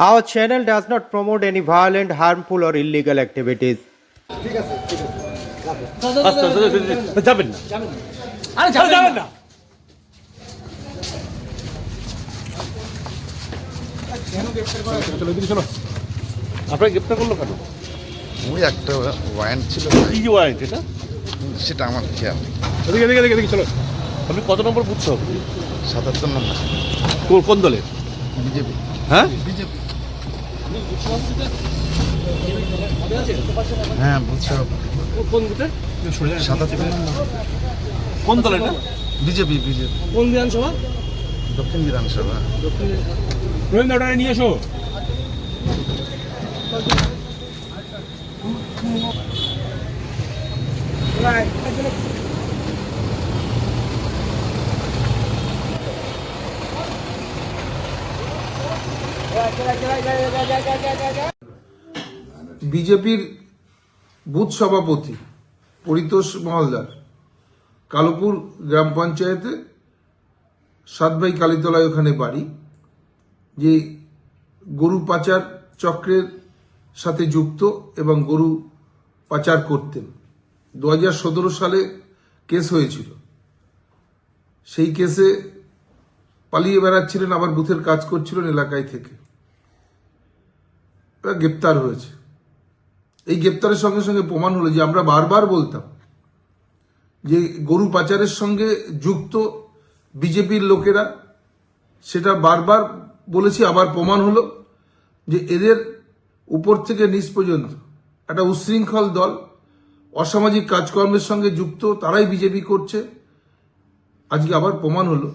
Our channel does not promote any violent, harmful, or illegal activities. আচ্ছা আচ্ছা, যাবেন না যাবেন না করল কেন একটা ছিল সেটা আমার খেয়াল চলো আপনি কত নম্বর বুঝছ নম্বর কোন দলের বিজেপি হ্যাঁ হ্যাঁ বুঝছ কোন বুথে? সাতাত্তর কোন দলের না বিজেপি বিজেপি। কোন বিধানসভা? দক্ষিণ বিধানসভা। রবীন্দ্র ওটা নিয়ে এসো। বিজেপির বুথ সভাপতি পরিতোষ মহলদার, কালুপুর গ্রাম পঞ্চায়েতে সাতভাই কালীতলায় ওখানে বাড়ি, যে গরু পাচার চক্রের সাথে যুক্ত এবং গরু পাচার করতেন। দু হাজার সতেরো সালে কেস হয়েছিল। সেই কেসে পালিয়ে বেড়াচ্ছিলেন, আবার বুথের কাজ করছিলেন এলাকায় থেকে। গ্রেপ্তার হয়েছে। এই গ্রেপ্তারের সঙ্গে সঙ্গে প্রমাণ হলো যে আমরা বারবার বলতাম যে গরু পাচারের সঙ্গে যুক্ত বিজেপির লোকেরা, সেটা বারবার বলেছি, আবার প্রমাণ হলো যে এদের উপর থেকে নিচ পর্যন্ত একটা উচ্ছৃঙ্খল দল, অসামাজিক কাজকর্মের সঙ্গে যুক্ত, তারাই বিজেপি করছে। আজকে আবার প্রমাণ হলো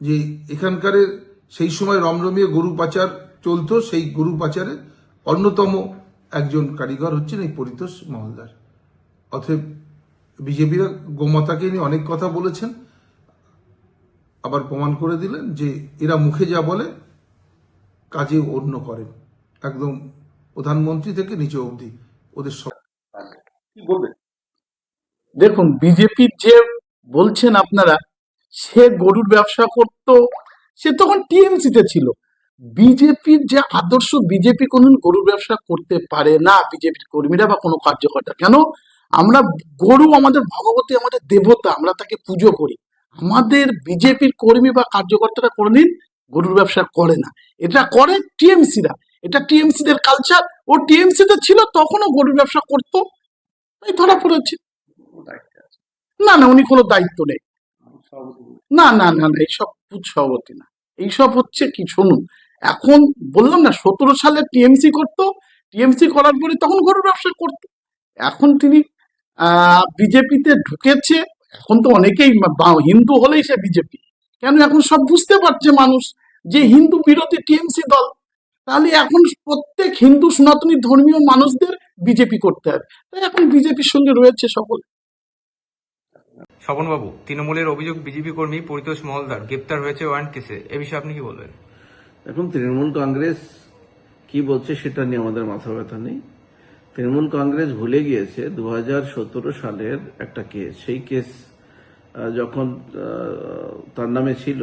যে এখানকারের সেই সময় রমরমিয়ে গরু পাচার চলতো, সেই গরু পাচারে অন্যতম একজন কারিগর হচ্ছেন এই পরিতোষ মহলদার। অতএব বিজেপিরা গোমাতাকে নিয়ে অনেক কথা বলেছেন আবার প্রমাণ করে দিলেন যে এরা মুখে যা বলে কাজে অন্য করেন। একদম প্রধানমন্ত্রী থেকে নিচে অবধি ওদের সব কি বলবেন? দেখুন বিজেপির যে বলছেন আপনারা সে গরুর ব্যবসা করত সে তখন টিএমসিতে ছিল। বিজেপির যে আদর্শ, বিজেপি কোনদিন গরুর ব্যবসা করতে পারে না, বিজেপির কর্মীরা বা কোনো কার্যকর্তা। কেন? আমরা গরু আমাদের ভগবতী, আমাদের দেবতা, আমরা তাকে পুজো করি। আমাদের বিজেপির কর্মী বা কার্যকর্তারা কোনোদিন গরুর ব্যবসা করে না। এটা করে টিএমসিরা। এটা টিএমসিদের কালচার ও টিএমসিতে ছিল, তখনও গরুর ব্যবসা করতো। তাই ধরা পড়েছে। না না, উনি কোনো দায়িত্ব নেই। না না না না, এইসব সভাপতি না। এইসব হচ্ছে কি, শুনুন এখন বললাম না, সতেরো সালে টিএমসি করতো, টিএমসি করার পরে তখন গরুর ব্যবসা করতো। এখন তিনি বিজেপিতে ঢুকেছে, এখন তো অনেকেই হিন্দু হলেই সে বিজেপি। কেন এখন সব বুঝতে পারছে মানুষ যে হিন্দু বিরোধী টিএমসি দল, তাহলে এখন প্রত্যেক হিন্দু সনাতনী ধর্মীয় মানুষদের বিজেপি করতে হবে। তাই এখন বিজেপির সঙ্গে রয়েছে সকল। স্বপনবাবু, তৃণমূলের অভিযোগ বিজেপি কর্মী পরিতোষ মহলদার গ্রেপ্তার হয়েছে ওয়ারেন্ট কেসে। এ বিষয়ে আপনি কি বলবেন? এখন তৃণমূল কংগ্রেস কি বলছে সেটা নিয়ে আমাদের মাথা ব্যথা নেই। তৃণমূল কংগ্রেস ভুলে গিয়েছে দু হাজার সতেরো সালের একটা কেস। সেই কেস যখন তার নামে ছিল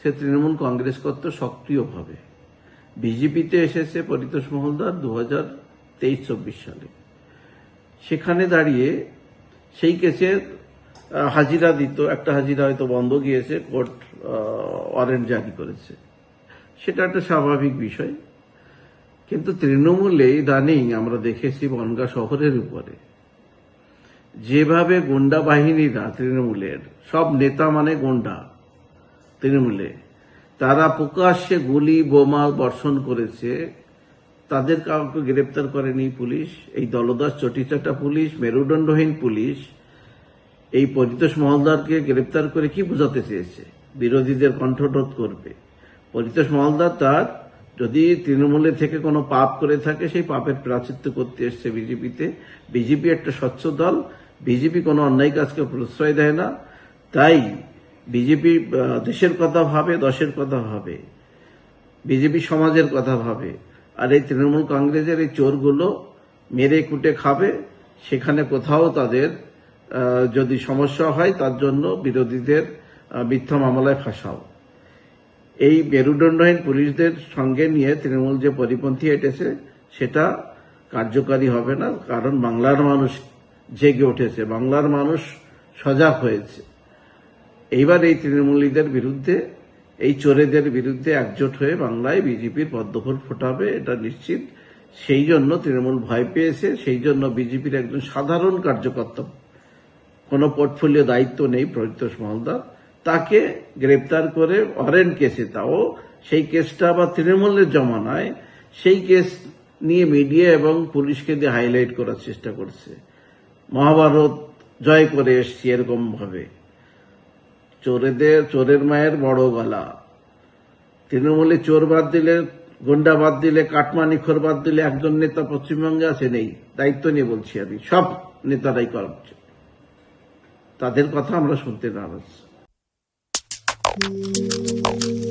সে তৃণমূল কংগ্রেস করত সক্রিয়ভাবে। বিজেপিতে এসেছে পরিতোষ মহলদার দু হাজার তেইশ চব্বিশ সালে। সেখানে দাঁড়িয়ে সেই আহ, হাজিরা দিত। একটা হাজিরা হয়তো বন্ধ গিয়েছে কোর্ট ওয়ারেন্ট জারি করেছে। সেটা একটা স্বাভাবিক বিষয়। কিন্তু তৃণমূলে ইদানিং আমরা দেখেছি বনগা শহরের উপরে। যেভাবে গুন্ডা বাহিনীরা তৃণমূলের, সব নেতা মানে গুন্ডা তৃণমূলে, তারা প্রকাশ্যে গুলি বোমা বর্ষণ করেছে। তাদের কাউকে গ্রেপ্তার করেনি পুলিশ। এই দলদাস চটিচাটা পুলিশ, মেরুদণ্ডহীন পুলিশ, এই পরিতোষ মহলদারকে গ্রেপ্তার করে কি বোঝাতে চেয়েছে? বিরোধীদের কণ্ঠরোধ করবে। পরিতোষ মহলদার তার যদি তৃণমূলে থেকে কোনো পাপ করে থাকে, সেই পাপের প্রাচিত্য করতে এসছে বিজেপিতে। বিজেপি একটা স্বচ্ছ দল, বিজেপি কোনো অন্যায় কাজকে প্রশ্রয় দেয় না। তাই বিজেপি দেশের কথা ভাবে, দশের কথা ভাবে। বিজেপি সমাজের কথা ভাবে। আর এই তৃণমূল কংগ্রেসের এই চোরগুলো মেরে কুটে খাবে, সেখানে কোথাও তাদের যদি সমস্যা হয়, তার জন্য বিরোধীদের মিথ্যা মামলায় ফাঁসাও। এই মেরুদণ্ডহীন পুলিশদের সঙ্গে নিয়ে তৃণমূল যে পরিপন্থী হেঁটেছে সেটা কার্যকারী হবে না, কারণ বাংলার মানুষ জেগে উঠেছে, বাংলার মানুষ সজাগ হয়েছে। এইবার এই তৃণমূলীদের বিরুদ্ধে, এই চোরেদের বিরুদ্ধে একজোট হয়ে বাংলায় বিজেপির পদ্মফুল ফোটাবে, এটা নিশ্চিত। সেই জন্য তৃণমূল ভয় পেয়েছে, সেই জন্য বিজেপির একজন সাধারণ কার্যকর্তা, কোনো পোর্টফোলিও দায়িত্ব নেই প্রত্যুষ মহলদার। তাকে গ্রেপ্তার করে অরেন্ট কেসে, তাও সেই কেসটা আবার তৃণমূলের জমানায়, সেই কেস নিয়ে মিডিয়া এবং পুলিশকে দিয়ে হাইলাইট করার চেষ্টা করছে। মহাভারত জয় করে এসছি এরকম ভাবে চোরেদের, চোরের মায়ের বড় গলা। তৃণমূলে চোর বাদ দিলে, গুন্ডা বাদ দিলে কাটমানিখোর বাদ দিলে একজন নেতা পশ্চিমবঙ্গে আছে, নেই। দায়িত্ব নিয়ে বলছি আমি। সব নেতারাই করছে তাদের কথা আমরা শুনতে নারাজ। Oh.